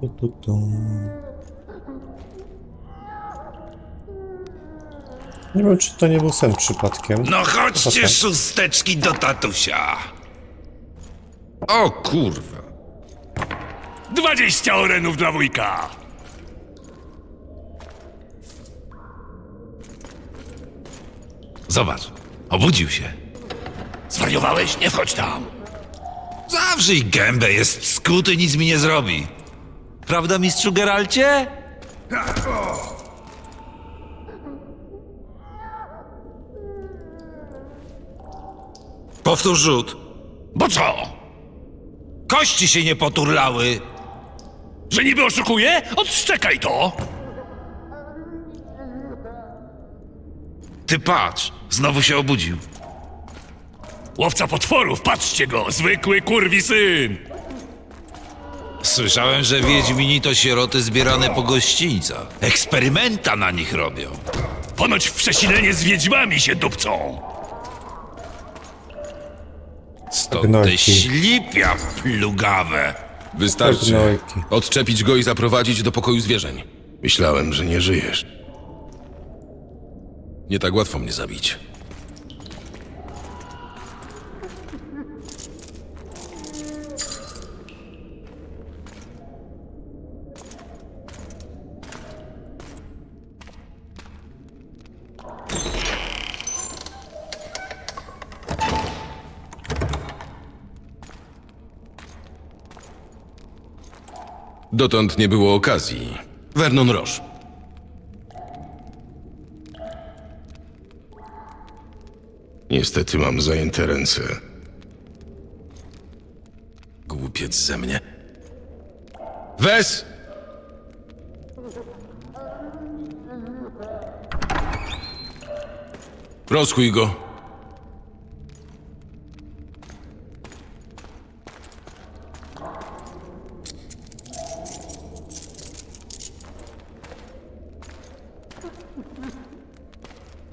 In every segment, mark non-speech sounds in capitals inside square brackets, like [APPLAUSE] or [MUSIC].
Tu, tu, tu. Nie wiem, czy to nie był sen przypadkiem. No chodźcie, szósteczki, do tatusia. O kurwa. 20 orenów dla wujka! Zobacz, obudził się. Zwariowałeś? Nie wchodź tam! Zawrzyj gębę, jest skuty, nic mi nie zrobi. Prawda, mistrzu Geralcie? Powtórz rzut. Bo co? Kości się nie poturlały. Że niby oszukuję? Odszczekaj to! Ty patrz, znowu się obudził. Łowca potworów, patrzcie go! Zwykły kurwi syn! Słyszałem, że Wiedźmini to sieroty zbierane po gościńcach. Eksperymenta na nich robią. Ponoć w przesilenie z wiedźmami się dupcą! Stąd te Gnojki. ślipia plugawe. Wystarczy. Gnojki. Odczepić go i zaprowadzić do pokoju zwierzeń. Myślałem, że nie żyjesz. Nie tak łatwo mnie zabić. Dotąd nie było okazji. Vernon Roche. Niestety mam zajęte ręce. Głupiec ze mnie. Wes! Rozchuj go.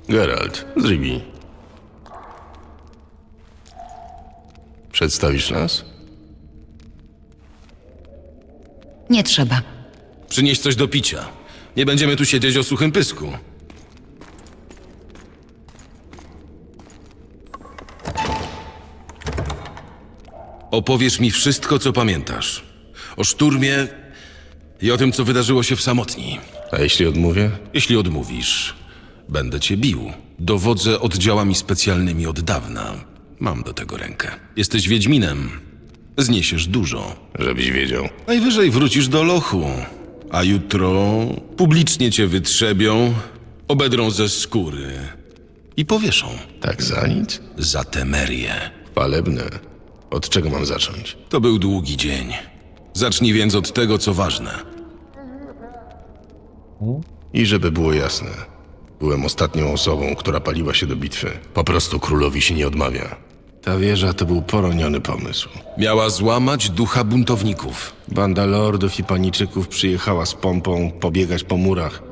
Geralt, z Rivi. Przedstawisz nas? Nie trzeba. Przynieś coś do picia. Nie będziemy tu siedzieć o suchym pysku. Opowiesz mi wszystko, co pamiętasz. O szturmie i o tym, co wydarzyło się w samotni. A jeśli odmówię? Jeśli odmówisz, będę cię bił. Dowodzę oddziałami specjalnymi od dawna. Mam do tego rękę. Jesteś Wiedźminem. Zniesiesz dużo. Żebyś wiedział. Najwyżej wrócisz do lochu, a jutro publicznie cię wytrzebią, obedrą ze skóry i powieszą Tak za nic? za temerię. Palebne. Od czego mam zacząć? To był długi dzień. Zacznij więc od tego, co ważne. I żeby było jasne, byłem ostatnią osobą, która paliła się do bitwy. Po prostu królowi się nie odmawia. Ta wieża to był poroniony pomysł. Miała złamać ducha buntowników. Banda lordów i paniczyków przyjechała z pompą pobiegać po murach,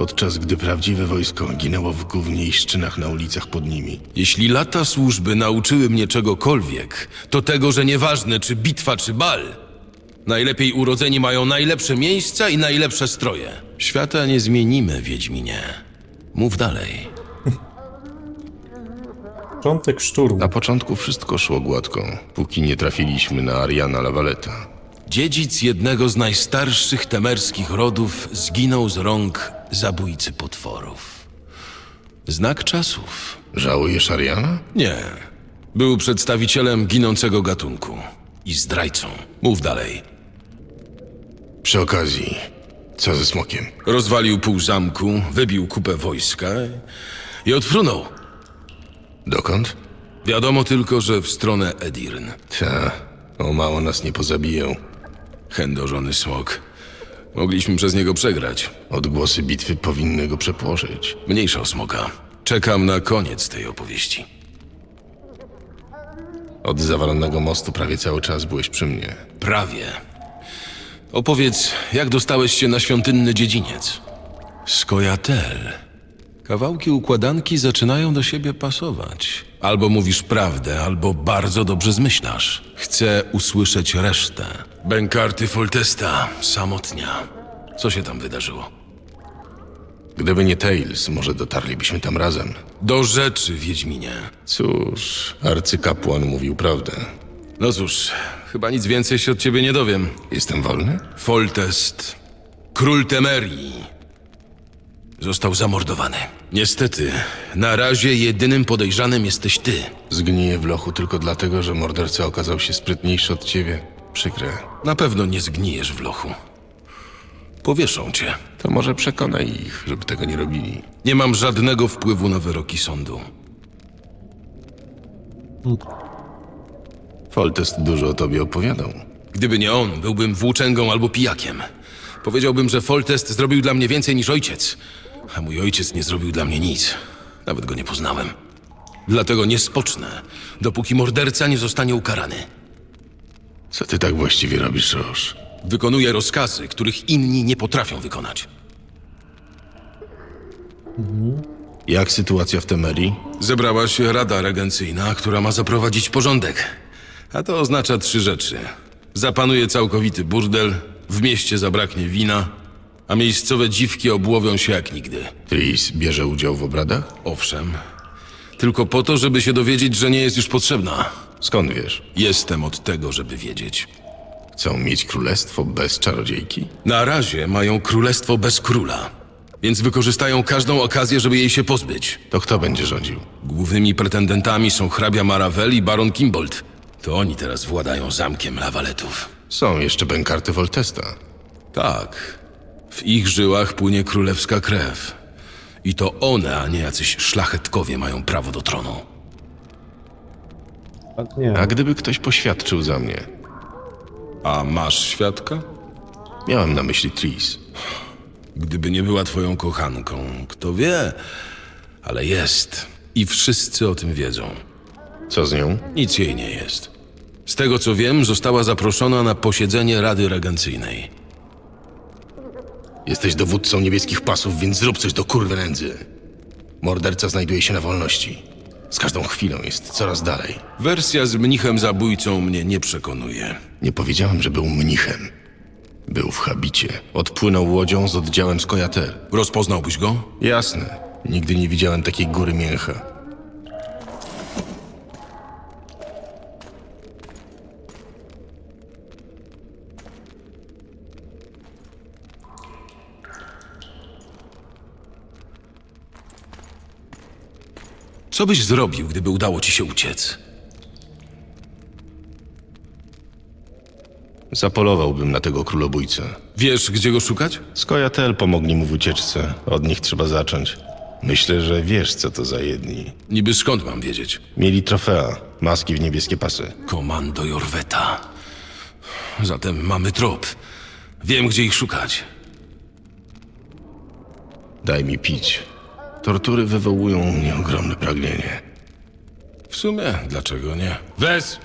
podczas gdy prawdziwe wojsko ginęło w gównie i szczynach na ulicach pod nimi. Jeśli lata służby nauczyły mnie czegokolwiek, to tego, że nieważne czy bitwa, czy bal, najlepiej urodzeni mają najlepsze miejsca i najlepsze stroje. Świata nie zmienimy, Wiedźminie. Mów dalej. [LAUGHS] Początek szturmu. Na początku wszystko szło gładko, póki nie trafiliśmy na Ariana Lavaleta. Dziedzic jednego z najstarszych temerskich rodów zginął z rąk zabójcy potworów. Znak czasów. Żałujesz Ariana? Nie. Był przedstawicielem ginącego gatunku i zdrajcą. Mów dalej. Przy okazji, co ze smokiem? Rozwalił pół zamku, wybił kupę wojska i odfrunął. Dokąd? Wiadomo tylko, że w stronę Edirn. Ta, o mało nas nie pozabiją. Chędożony smok. Mogliśmy przez niego przegrać. Odgłosy bitwy powinny go przepłoszyć. Mniejsza o smoka. Czekam na koniec tej opowieści. Od zawalonego mostu prawie cały czas byłeś przy mnie. Prawie. Opowiedz, jak dostałeś się na świątynny dziedziniec? Skojatel. Kawałki układanki zaczynają do siebie pasować. Albo mówisz prawdę, albo bardzo dobrze zmyślasz. Chcę usłyszeć resztę. Bękarty Foltesta, samotnia. Co się tam wydarzyło? Gdyby nie Tails, może dotarlibyśmy tam razem. Do rzeczy, Wiedźminie. Cóż, arcykapłan mówił prawdę. No cóż, chyba nic więcej się od ciebie nie dowiem. Jestem wolny? Foltest, król Temerii, został zamordowany. Niestety, na razie jedynym podejrzanym jesteś ty. Zgniję w lochu tylko dlatego, że morderca okazał się sprytniejszy od ciebie. Przykre. Na pewno nie zgnijesz w lochu. Powieszą cię. To może przekonaj ich, żeby tego nie robili. Nie mam żadnego wpływu na wyroki sądu. Foltest dużo o tobie opowiadał. Gdyby nie on, byłbym włóczęgą albo pijakiem. Powiedziałbym, że Foltest zrobił dla mnie więcej niż ojciec, a mój ojciec nie zrobił dla mnie nic. Nawet go nie poznałem. Dlatego nie spocznę, dopóki morderca nie zostanie ukarany. Co ty tak właściwie robisz, Roż? Wykonuję rozkazy, których inni nie potrafią wykonać. Jak sytuacja w Temerii? Zebrała się Rada Regencyjna, która ma zaprowadzić porządek. A to oznacza trzy rzeczy. Zapanuje całkowity burdel, w mieście zabraknie wina, a miejscowe dziwki obłowią się jak nigdy. Tris bierze udział w obradach? Owszem, tylko po to, żeby się dowiedzieć, że nie jest już potrzebna. Skąd wiesz? Jestem od tego, żeby wiedzieć. Chcą mieć królestwo bez czarodziejki? Na razie mają królestwo bez króla, więc wykorzystają każdą okazję, żeby jej się pozbyć. To kto będzie rządził? Głównymi pretendentami są hrabia Maravel i baron Kimbold. To oni teraz władają zamkiem lawaletów. Są jeszcze bękarty Foltesta. Tak, w ich żyłach płynie królewska krew. I to one, a nie jacyś szlachetkowie mają prawo do tronu. A nie. A gdyby ktoś poświadczył za mnie? A masz świadka? Miałem na myśli Tris. Gdyby nie była twoją kochanką, kto wie, ale jest. I wszyscy o tym wiedzą. Co z nią? Nic jej nie jest. Z tego co wiem, została zaproszona na posiedzenie Rady Regencyjnej. Jesteś dowódcą niebieskich pasów, więc zrób coś do kurwy nędzy. Morderca znajduje się na wolności. Z każdą chwilą jest coraz dalej. Wersja z mnichem zabójcą mnie nie przekonuje. Nie powiedziałem, że był mnichem. Był w habicie. Odpłynął łodzią z oddziałem z Kojater. Rozpoznałbyś go? Jasne. Nigdy nie widziałem takiej góry mięcha. Co byś zrobił, gdyby udało ci się uciec? Zapolowałbym na tego królobójcę. Wiesz, gdzie go szukać? Skojatel pomogli mu w ucieczce. Od nich trzeba zacząć. Myślę, że wiesz, co to za jedni. Niby skąd mam wiedzieć? Mieli trofea, maski w niebieskie pasy. Komando Jorweta. Zatem mamy trop. Wiem, gdzie ich szukać. Daj mi pić. Tortury wywołują u mnie ogromne pragnienie. W sumie, dlaczego nie? Wes!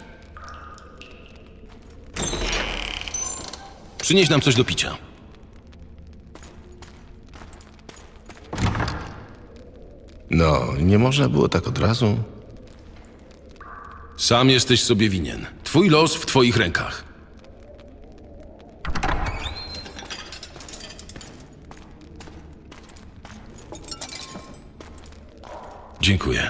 Przynieś nam coś do picia. No, nie można było tak od razu. Sam jesteś sobie winien. Twój los w twoich rękach. Dziękuję.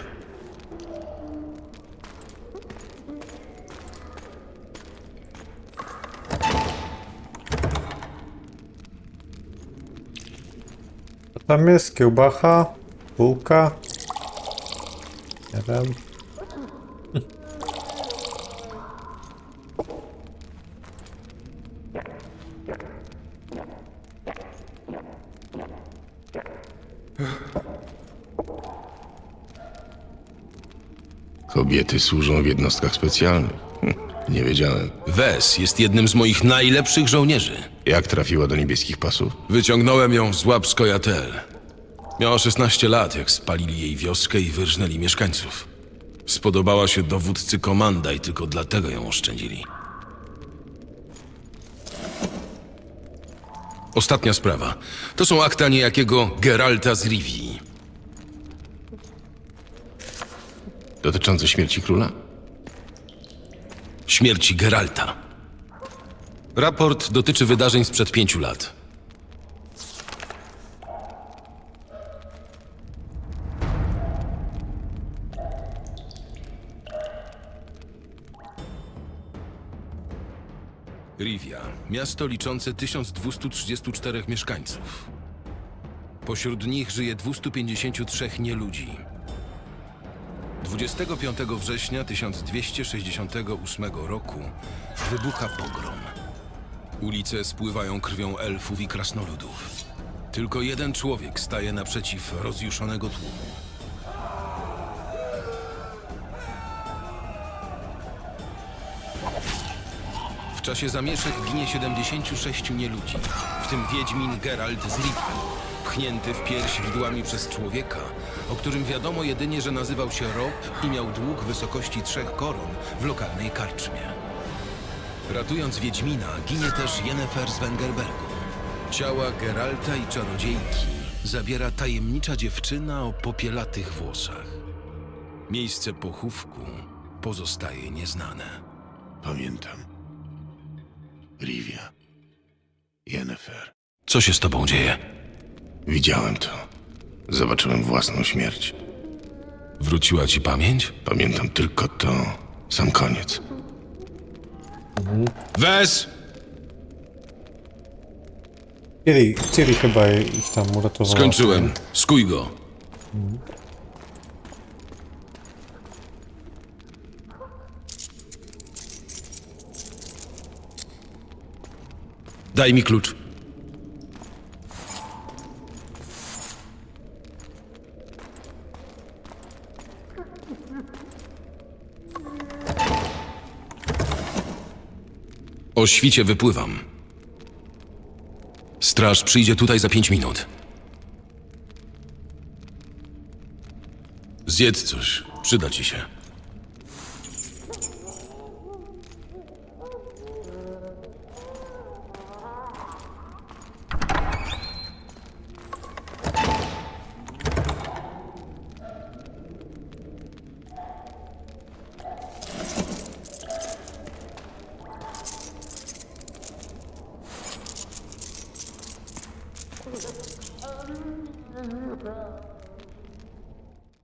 Tam jest kiełbacha, bułka. Nie wiem. Kobiety służą w jednostkach specjalnych. Hm, nie wiedziałem. Wes jest jednym z moich najlepszych żołnierzy. Jak trafiła do niebieskich pasów? Wyciągnąłem ją z łap Skojatel. Miała 16 lat, jak spalili jej wioskę i wyrżnęli mieszkańców. Spodobała się dowódcy komanda i tylko dlatego ją oszczędzili. Ostatnia sprawa. To są akta niejakiego Geralta z Rivii. Dotyczące śmierci króla? Śmierci Geralta. Raport dotyczy wydarzeń sprzed pięciu lat. Rivia, miasto liczące 1234 mieszkańców. Pośród nich żyje 253 nieludzi. 25 września 1268 roku wybucha pogrom. Ulice spływają krwią elfów i krasnoludów. Tylko jeden człowiek staje naprzeciw rozjuszonego tłumu. W czasie zamieszek ginie 76 nieludzi, w tym Wiedźmin Geralt z Rivii, pchnięty w pierś widłami przez człowieka, o którym wiadomo jedynie, że nazywał się Rob i miał dług wysokości trzech koron w lokalnej karczmie. Ratując Wiedźmina, ginie też Yennefer z Wengerbergu. Ciała Geralta i czarodziejki zabiera tajemnicza dziewczyna o popielatych włosach. Miejsce pochówku pozostaje nieznane. Pamiętam. Rivia. Yennefer. Co się z tobą dzieje? Widziałem to. Zobaczyłem własną śmierć. Wróciła ci pamięć? Pamiętam tylko to. Sam koniec. Wes! Ciri, Ciri chyba ich tam uratowała. Skończyłem. Skuj go. Daj mi klucz. O świcie wypływam. Straż przyjdzie tutaj za pięć minut. Zjedz coś. Przyda ci się.